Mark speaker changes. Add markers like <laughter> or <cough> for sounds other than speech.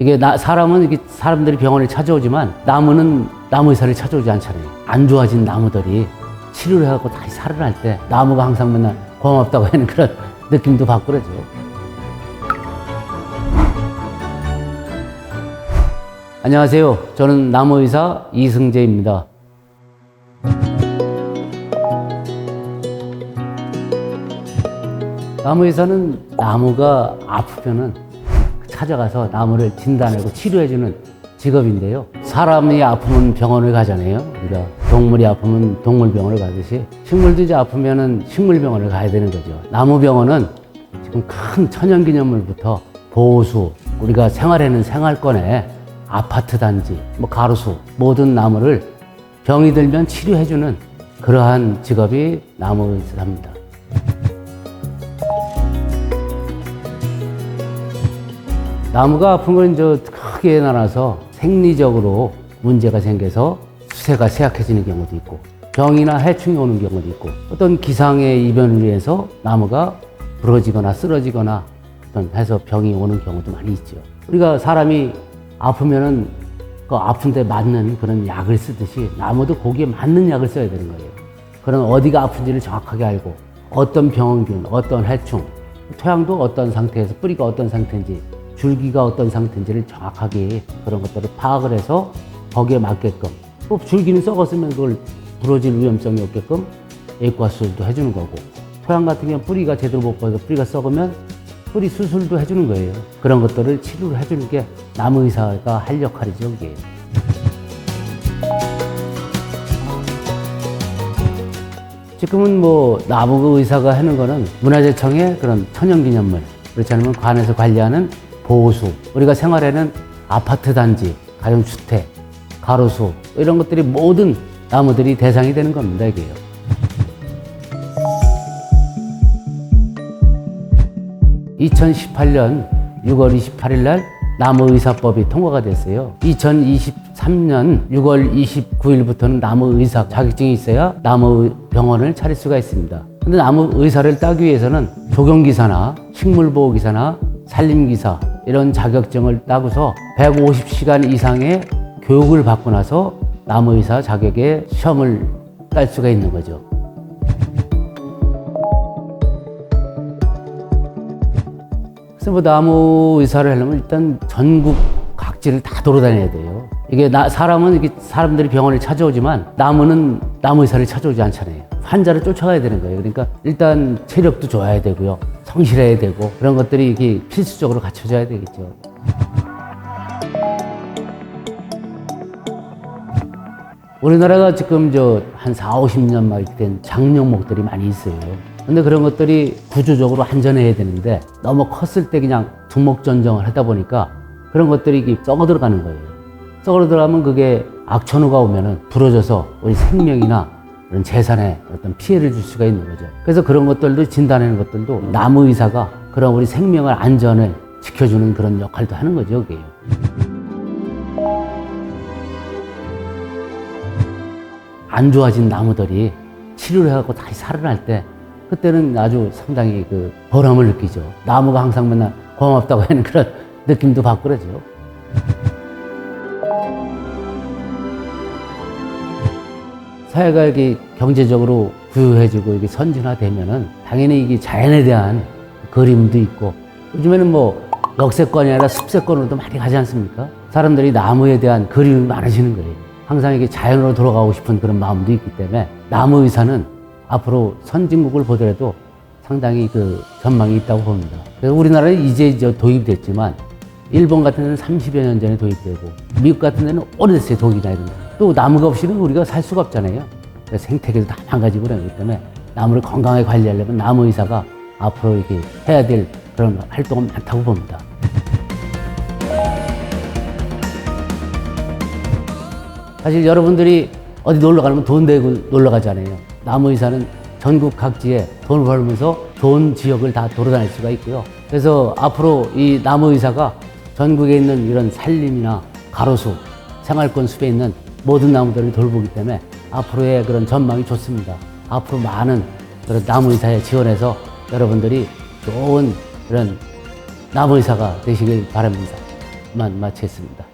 Speaker 1: 이게 나, 사람은 이게 사람들이 병원을 찾아오지만 나무는 나무 의사를 찾아오지 않잖아요. 안 좋아진 나무들이 치료를 해갖고 다시 살아날 때 나무가 항상 맨날 고맙다고 하는 그런 <laughs> 느낌도 받고 그러죠. 안녕하세요. 저는 나무 의사 이승재입니다. 나무 의사는 나무가 아프면은 찾아가서 나무를 진단하고 치료해주는 직업인데요. 사람이 아프면 병원을 가잖아요. 우리가 동물이 아프면 동물병원을 가듯이 식물도 이제 아프면은 식물병원을 가야 되는 거죠. 나무병원은 지금 큰 천연기념물부터 보호수, 우리가 생활하는 생활권에 아파트 단지, 뭐 가로수 모든 나무를 병이 들면 치료해주는 그러한 직업이 나무의사입니다. 나무가 아픈 건저 크게 나눠서 생리적으로 문제가 생겨서 수세가 쇠약해지는 경우도 있고 병이나 해충이 오는 경우도 있고 어떤 기상의 이변을 위해서 나무가 부러지거나 쓰러지거나 어떤 해서 병이 오는 경우도 많이 있죠. 우리가 사람이 아프면은 그 아픈데 맞는 그런 약을 쓰듯이 나무도 거기에 맞는 약을 써야 되는 거예요. 그런 어디가 아픈지를 정확하게 알고 어떤 병원균, 어떤 해충, 토양도 어떤 상태에서 뿌리가 어떤 상태인지 줄기가 어떤 상태인지를 정확하게 그런 것들을 파악을 해서 거기에 맞게끔 또 줄기는 썩었으면 그걸 부러질 위험성이 없게끔 액과 수술도 해주는 거고 토양 같은 경우는 뿌리가 제대로 못 퍼서 뿌리가 썩으면 뿌리 수술도 해주는 거예요. 그런 것들을 치료를 해주는 게 나무 의사가 할 역할이죠, 그게. 지금은 뭐 나무 의사가 하는 거는 문화재청의 그런 천연기념물 그렇지 않으면 관에서 관리하는 보호수 우리가 생활하는 아파트 단지 가정주택 가로수 이런 것들이 모든 나무들이 대상이 되는 겁니다 이게요. 2018년 6월 28일 날 나무의사법이 통과가 됐어요. 2023년 6월 29일부터는 나무의사 자격증이 있어야 나무병원을 차릴 수가 있습니다. 근데 나무의사를 따기 위해서는 조경기사나 식물보호기사나 산림기사 이런 자격증을 따고서 150시간 이상의 교육을 받고 나서 나무의사 자격의 시험을 딸 수가 있는 거죠. 그래서 뭐 나무 의사를 하려면 일단 전국 각지를 다 돌아다녀야 돼요. 이게 나, 사람은 이게 사람들이 병원을 찾아오지만 나무는 나무 의사를 찾아오지 않잖아요. 환자를 쫓아가야 되는 거예요. 그러니까 일단 체력도 좋아야 되고요. 성실해야 되고 그런 것들이 이게 필수적으로 갖춰져야 되겠죠. 우리나라가 지금 저 한 4, 50년 막 이렇게 된 장룡목들이 많이 있어요. 근데 그런 것들이 구조적으로 안전해야 되는데 너무 컸을 때 그냥 두목전정을 하다 보니까 그런 것들이 썩어 들어가는 거예요. 썩어 들어가면 그게 악천후가 오면은 부러져서 우리 생명이나 그런 재산에 어떤 피해를 줄 수가 있는 거죠. 그래서 그런 것들도 진단하는 것들도 나무 의사가 그런 우리 생명을 안전을 지켜주는 그런 역할도 하는 거죠, 그게. 안 좋아진 나무들이 치료를 해갖고 다시 살아날 때 그때는 아주 상당히 그 보람을 느끼죠. 나무가 항상 맨날 고맙다고 하는 그런 느낌도 받고 그러죠. 사회가 이게 경제적으로 부유해지고 이게 선진화되면은 당연히 이게 자연에 대한 그림도 있고 요즘에는 뭐 역세권이 아니라 습세권으로도 많이 가지 않습니까? 사람들이 나무에 대한 그림이 많아지는 거예요. 항상 이게 자연으로 돌아가고 싶은 그런 마음도 있기 때문에 나무 의사는 앞으로 선진국을 보더라도 상당히 그 전망이 있다고 봅니다. 그래서 우리나라에 이제 이제 도입됐지만 일본 같은 데는 30여 년 전에 도입되고 미국 같은 데는 오래됐어요 독이나 이런 거. 또 나무가 없이는 우리가 살 수가 없잖아요. 생태계도 다 망가지고 그러기 때문에 나무를 건강하게 관리하려면 나무 의사가 앞으로 이렇게 해야 될 그런 활동은 많다고 봅니다. 사실 여러분들이 어디 놀러 가면 돈 내고 놀러 가잖아요. 나무 의사는 전국 각지에 돈을 벌면서 좋은 지역을 다 돌아다닐 수가 있고요. 그래서 앞으로 이 나무 의사가 전국에 있는 이런 산림이나 가로수, 생활권 숲에 있는 모든 나무들을 돌보기 때문에 앞으로의 그런 전망이 좋습니다. 앞으로 많은 그런 나무 의사에 지원해서 여러분들이 좋은 그런 나무 의사가 되시길 바랍니다. 마치겠습니다.